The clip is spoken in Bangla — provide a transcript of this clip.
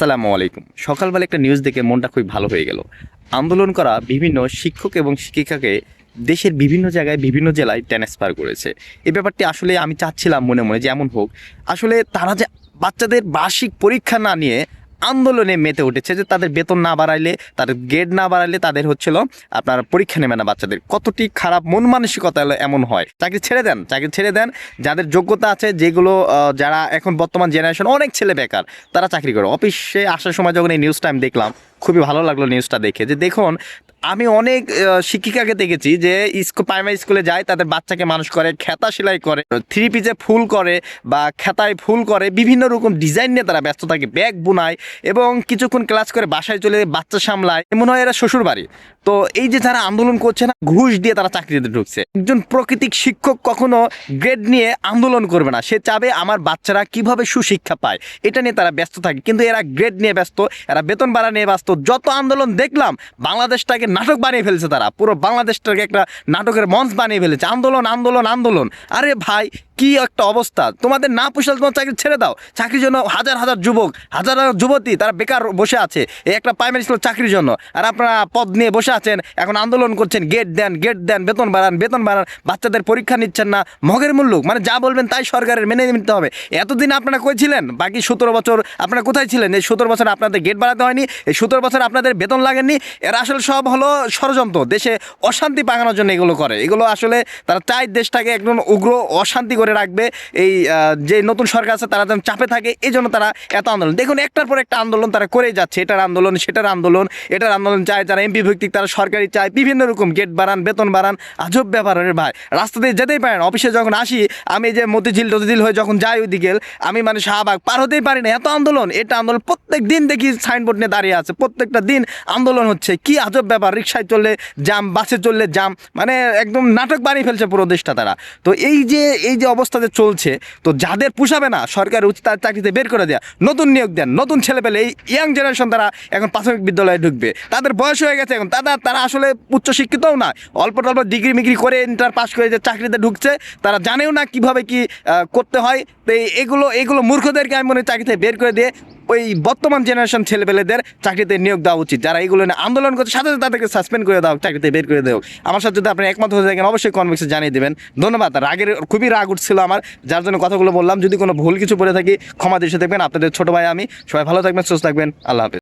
আসসালামু আলাইকুম। সকালবেলা একটা নিউজ দেখে মনটা খুবই ভালো হয়ে গেল। আন্দোলন করা বিভিন্ন শিক্ষক এবং শিক্ষিকাকে দেশের বিভিন্ন জায়গায়, বিভিন্ন জেলায় ট্রান্সফার করেছে। এই ব্যাপারটি আসলে আমি চাচ্ছিলাম মনে মনে যে এমন হোক। আসলে তারা যে বাচ্চাদের বার্ষিক পরীক্ষা না নিয়ে আন্দোলনে মেতে উঠেছে যে তাদের বেতন না বাড়াইলে, তাদের গ্রেড না বাড়াইলে তাদের হচ্ছিল আপনার পরীক্ষা নেবে না বাচ্চাদের। কতটি খারাপ মন মানসিকতা এমন হয়? চাকরি ছেড়ে দেন, চাকরি ছেড়ে দেন। যাদের যোগ্যতা আছে, যেগুলো যারা এখন বর্তমান জেনারেশন অনেক ছেলে বেকার, তারা চাকরি করে। অফিসে আসার সময় যখন এই নিউজটা আমি দেখলাম, খুবই ভালো লাগল নিউজটা দেখে যে দেখুন আমি অনেক শিক্ষিকাকে দেখেছি যে স্কুল প্রাইমারি স্কুলে যায়, তাদের বাচ্চাকে মানুষ করে, খেতা সেলাই করে থ্রি পিজে ফুল করে বা খেতায় ফুল করে, বিভিন্ন রকম ডিজাইন নিয়ে তারা ব্যস্ত থাকে। ব্যাগ বুনায় এবং কিছুক্ষণ ক্লাস করে বাসায় চলে বাচ্চা সামলায়। মনে হয় এরা শ্বশুর বাড়ি তো এই যে যারা আন্দোলন করছে না, ঘুষ দিয়ে তারা চাকরিতে ঢুকছে। একজন প্রকৃতিক শিক্ষক কখনো গ্রেড নিয়ে আন্দোলন করবে না। সে চাবে আমার বাচ্চারা কীভাবে সুশিক্ষা পায়, এটা নিয়ে তারা ব্যস্ত থাকে। কিন্তু এরা গ্রেড নিয়ে ব্যস্ত, এরা বেতন বাড়া নিয়ে ব্যস্ত। যত আন্দোলন দেখলাম, বাংলাদেশটাকে নাটক বানিয়ে ফেলছে তারা। পুরো বাংলাদেশটাকে একটা নাটকের মঞ্চ বানিয়ে ফেলেছে। আন্দোলন আন্দোলন আন্দোলন। আরে ভাই কি একটা অবস্থা? তোমাদের না পোষাল তোমার চাকরি ছেড়ে দাও। চাকরির জন্য হাজার হাজার যুবক, হাজার হাজার যুবতী, তারা বেকার বসে আছে। এই একটা প্রাইমারি স্কুল চাকরির জন্য। আর আপনারা পদ নিয়ে বসে আছেন, এখন আন্দোলন করছেন গেট দেন গেট দেন, বেতন বাড়ান বেতন বাড়ান, বাচ্চাদের পরীক্ষা নিচ্ছেন না, মগের মূল্য। মানে যা বলবেন তাই সরকারের মেনে নিতে হবে। এতদিন আপনারা কইছিলেন বাকি সতেরো বছর আপনারা কোথায় ছিলেন? এই সতেরো বছর আপনাদের গেট বাড়াতে হয়নি, এই সতেরো বছর আপনাদের বেতন লাগেননি। এরা আসলে সব হলো ষড়যন্ত্র। দেশে অশান্তি পাকানোর জন্য এগুলো করে। এগুলো আসলে তারা চায় দেশটাকে একদম উগ্র অশান্তি করে রাখবে। এই যে নতুন সরকার আছে তারা যেন চাপে থাকে এই জন্য তারা এত আন্দোলন। দেখুন, একটার পর একটা আন্দোলন তারা করেই যাচ্ছে। এটার আন্দোলন, সেটার আন্দোলন, এটার আন্দোলন চায় যারা এমপি ভিত্তিক, তারা সরকারি চায়। বিভিন্ন রকম গেট বাড়ান, বেতন বাড়ান, আজব ব্যাপার ভাই। রাস্তা দিয়ে যেতেই পারেন অফিসে যখন আসি, আমি যে মতিঝিল টতিঝিল হয়ে যখন যাই ওইদিকে, আমি মানে শাহবাগ পার হতেই পারি না। এত আন্দোলন, এটা আন্দোলন প্রত্যেক দিন দেখি সাইনবোর্ড নিয়ে দাঁড়িয়ে আছে। প্রত্যেকটা দিন আন্দোলন হচ্ছে। কি আজব ব্যাপার রিক্সায় চললে জাম বাসে চললে জাম মানে একদম নাটক বানিয়ে ফেলছে পুরো দেশটা তারা। তো এই যে এই যে অবস্থাতে চলছে, তো যাদের পুষাবে না, সরকার উচিত তার চাকরিতে বের করে দেয়া। নতুন নিয়োগ দেন, নতুন ছেলে পেলে এই ইয়াং জেনারেশন তারা এখন প্রাথমিক বিদ্যালয়ে ঢুকবে। তাদের বয়স হয়ে গেছে এখন, তারা তারা আসলে উচ্চশিক্ষিতও না। অল্প টল্প ডিগ্রি মিগ্রি করে ইন্টার পাস করে যে চাকরিতে ঢুকছে, তারা জানেও না কীভাবে কি করতে হয়। তো এগুলো এগুলো মূর্খদেরকে আমি মনে চাকরিতে বের করে দিয়ে ওই বর্তমান জেনারেশন ছেলেপেলেদের চাকরিতে নিয়োগ দেওয়া উচিত। যারা এইগুলো নিয়ে আন্দোলন করছে, সাথে সাথে তাদেরকে সাসপেন্ড করে দাও, চাকরিতে বের করে দেও। আমার সাথে যদি আপনি একমত হয়ে থাকেন, অবশ্যই কনভেক্সে জানিয়ে দেবেন। ধন্যবাদ। রাগের, খুবই রাগ উঠছিল আমার, যার জন্য কথাগুলো বললাম। যদি কোনো ভুল কিছু বলে থাকি, ক্ষমা দৃষ্টি দেখবেন। আপনাদের ছোটো ভাই আমি, সবাই ভালো থাকবেন, সুস্থ থাকবেন। আল্লাহ হাফেজ।